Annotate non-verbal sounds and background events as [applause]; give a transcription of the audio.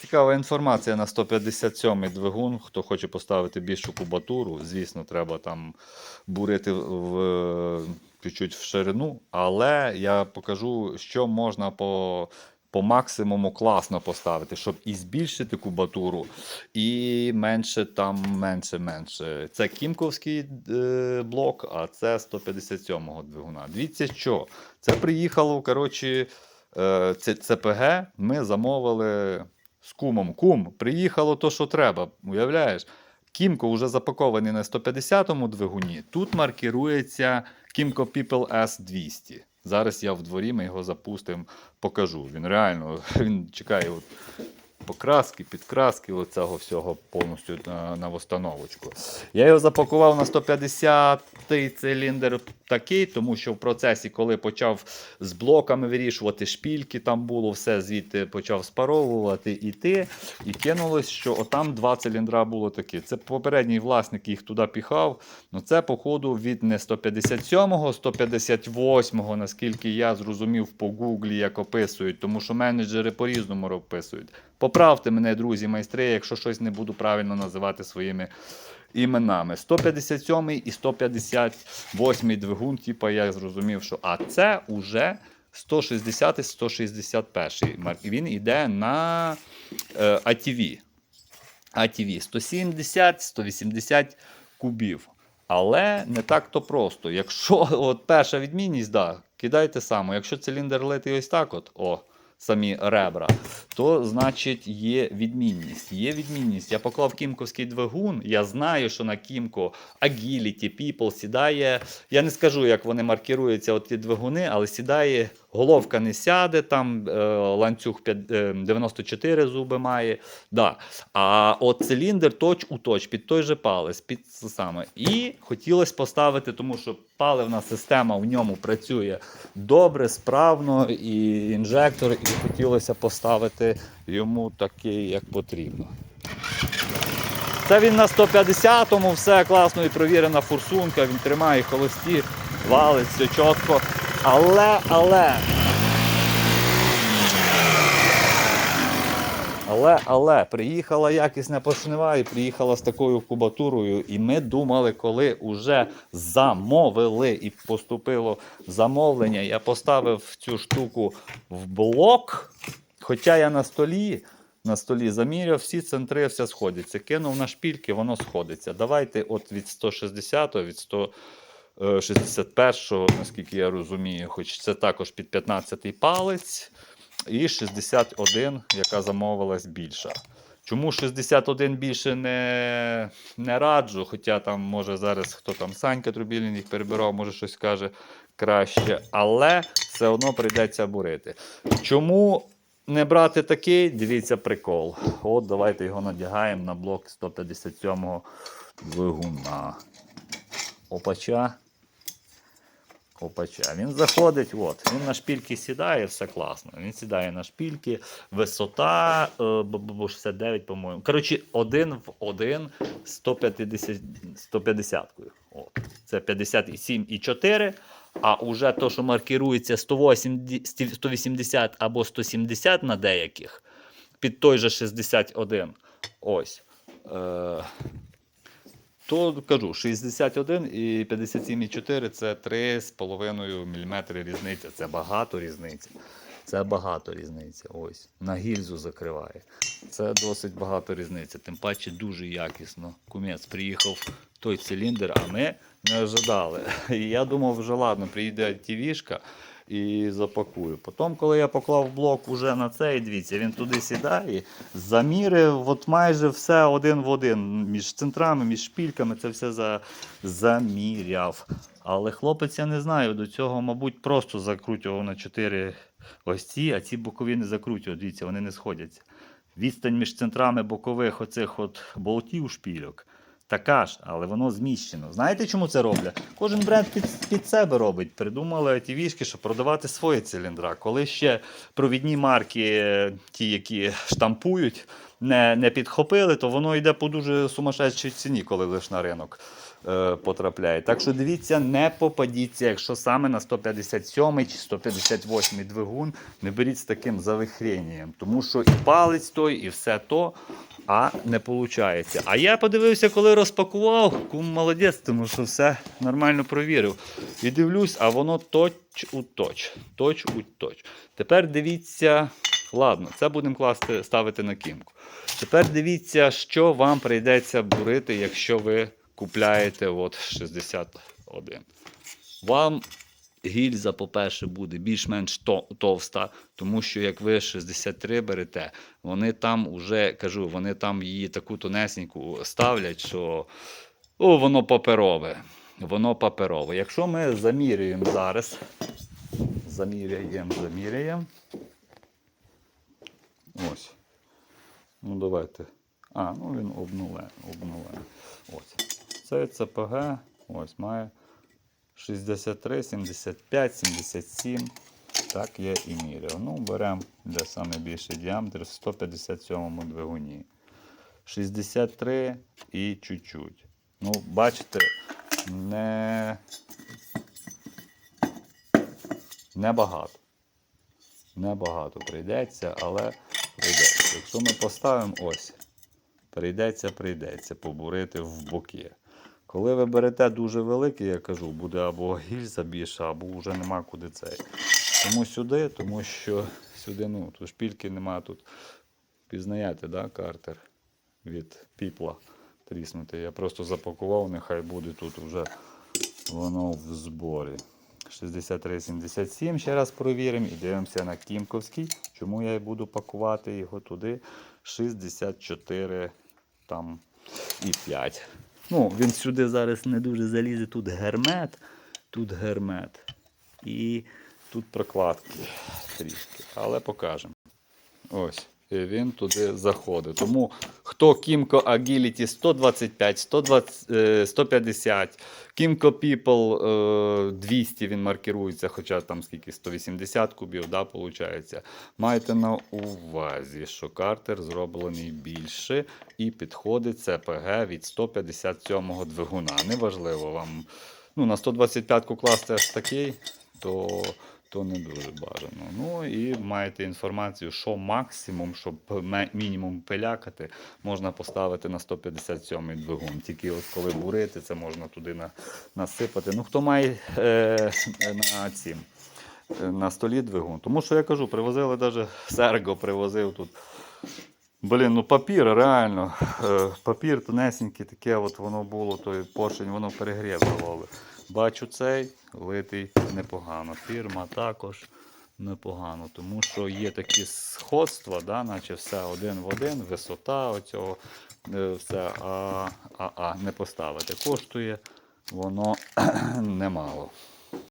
Цікава інформація на 157-й двигун. Хто хоче поставити більшу кубатуру, звісно, треба там бурити в, чуть-чуть в ширину, але я покажу, що можна по, по максимуму класно поставити, щоб і збільшити кубатуру, і менше там менше менше. Це кімковський е, блок, а це 157-го двигуна. Дивіться, що це приїхало, коротше, е, це ЦПГ. Ми замовили з кумом. Кум, приїхало то, що треба. Уявляєш? Кімко вже запакований на 150-му двигуні. Тут маркірується Кімко People S200. Зараз я в дворі, ми його запустимо, покажу. Він реально [laughs] він чекає от покраски, підкраски, оцього всього повністю на, на восстановочку. Я його запакував на 150-й циліндр такий, тому що в процесі, коли почав з блоками вирішувати шпільки, там було все звідти почав спаровувати іти, і кинулось, що отам два циліндра було такі. Це попередній власник їх туди піхав. Ну це, походу, від не 157-го, 158-го, наскільки я зрозумів по гуглі, як описують, тому що менеджери по-різному описують. Поправте мене, друзі, майстри, якщо щось не буду правильно називати своїми іменами. 157 і 158 двигун, типа я зрозумів, що а це уже 160 і 161. Мар- Він йде на е, ATV. ATV 170, 180 кубів. Але не так то просто. Якщо от перша відмінність, да, кидайте само. Якщо циліндр литий ось так, от, о, самі ребра, то значить є відмінність. Є відмінність. Я поклав кімковський двигун. Я знаю, що на кімко Agility, People сідає. Я не скажу, як вони маркіруються, от ті двигуни, але сідає, головка не сяде, там е, ланцюг е, 94 зуби має. Да. А от циліндр точ у точ, під той же палець, під це саме. І хотілося поставити, тому що паливна система в ньому працює добре, справно, і інжектор, і хотілося поставити йому такий, як потрібно. Це він на 150-му, все класно і провірена форсунка, він тримає холості, валить, все чітко. Але, але. Але, але приїхала якісна поршнева і приїхала з такою кубатурою. І ми думали, коли вже замовили і поступило замовлення, я поставив цю штуку в блок. Хоча я на столі, на столі заміряв, всі центри все сходяться. Кинув на шпільки, воно сходиться. Давайте от від 160 від 161, наскільки я розумію, хоч це також під 15-й палець. І 61, яка замовилась більша. Чому 61 більше не, не раджу? Хоча там, може, зараз хто там Санька Трубілін їх перебирав, може щось каже краще. Але все одно прийдеться бурити. Чому не брати такий? Дивіться прикол. От давайте його надягаємо на блок 157 двигуна. Опача. Опача. Він заходить, от, він на шпільки сідає, все класно. Він сідає на шпільки, висота е, б- б- б- 69, по-моєму. Коротше, один в один 150, 150 От. Це 57,4. А уже то, що маркірується 180, 180 або 170 на деяких, під той же 61. Ось. Е, то кажу, 61 і 57,4 це 3,5 мм різниця. Це багато різниця. Це багато різниця. Ось. На гільзу закриває. Це досить багато різниця. Тим паче дуже якісно. Кумець приїхав той циліндр, а ми не ожидали. [laughs] І я думав, вже ладно, приїде тівішка і запакую. Потім, коли я поклав блок уже на цей, дивіться, він туди сідає, замірив от майже все один в один. Між центрами, між шпільками, це все за, заміряв. Але хлопець, я не знаю, до цього, мабуть, просто закрутював на 4 ось ці, а ці бокові не закрутював. Дивіться, вони не сходяться. Відстань між центрами бокових оцих от болтів шпільок. Така ж, але воно зміщено. Знаєте, чому це роблять? Кожен бренд під, під себе робить. Придумали ті вішки, щоб продавати свої циліндра. Коли ще провідні марки, е, ті, які штампують, не, не підхопили, то воно йде по дуже сумасшедшій ціні, коли лиш на ринок е, потрапляє. Так що дивіться, не попадіться, якщо саме на 157 чи 158 двигун, не беріть з таким завихренням. Тому що і палець той, і все то, а не виходить. А я подивився, коли розпакував, кум молодець, тому що все нормально провірив. І дивлюсь, а воно точ у точ. Точ у точ. Тепер дивіться. Ладно, це будемо класти, ставити на кімку. Тепер дивіться, що вам прийдеться бурити, якщо ви купляєте от 61. Вам гільза, по-перше, буде більш-менш товста, тому що як ви 63 берете, вони там уже, кажу, вони там її таку тонесеньку ставлять, що о, воно паперове. Воно паперове. Якщо ми замірюємо зараз, заміряємо, заміряємо. Ось. Ну, давайте. А, ну він обнуле. обнуле. Ось. Це ЦПГ ось має 63, 75, 77. Так я і міряв. Ну, беремо для саме більший діаметр в 157 двигуні. 63 і чуть-чуть. Ну, бачите, не, небагато. Небагато прийдеться, але прийдеться. Якщо ми поставимо ось, прийдеться, прийдеться побурити в боки. Коли ви берете дуже великий, я кажу, буде або гільза більша, або вже нема куди цей. Тому сюди, тому що сюди, ну, тут шпільки немає тут. Пізнаєте, да, картер від піпла тріснути. Я просто запакував, нехай буде тут вже воно в зборі. 63,77 ще раз провіримо і дивимося на Кімковський. Чому я і буду пакувати його туди? 64 там і 5. Ну, він сюди зараз не дуже залізе. Тут гермет, тут гермет. І тут прокладки трішки. Але покажемо. Ось. Він туди заходить. Тому хто Kimco Agility 125, 120, е, 150, Kimco People е, 200 він маркирується, хоча там скільки 180 кубів, да, виходить. Майте на увазі, що картер зроблений більше і підходить CPG від 157-го двигуна. Неважливо вам ну, на 125-ку класти аж такий, то то не дуже бажано. Ну і маєте інформацію, що максимум, щоб мінімум пилякати, можна поставити на 157-й двигун. Тільки от коли бурити, це можна туди на, насипати. Ну, хто має е, на цім. е, На столі двигун. Тому що я кажу, привозили навіть Серго привозив тут. Блін, ну папір, реально. Е, папір тонесенький, таке от воно було, той поршень, воно перегрів голови. Бачу цей, литий непогано. Фірма також непогано, тому що є такі сходства, да, наче все один в один, висота оцього, е, все, а, а, а не поставити. Коштує воно [clears throat] немало.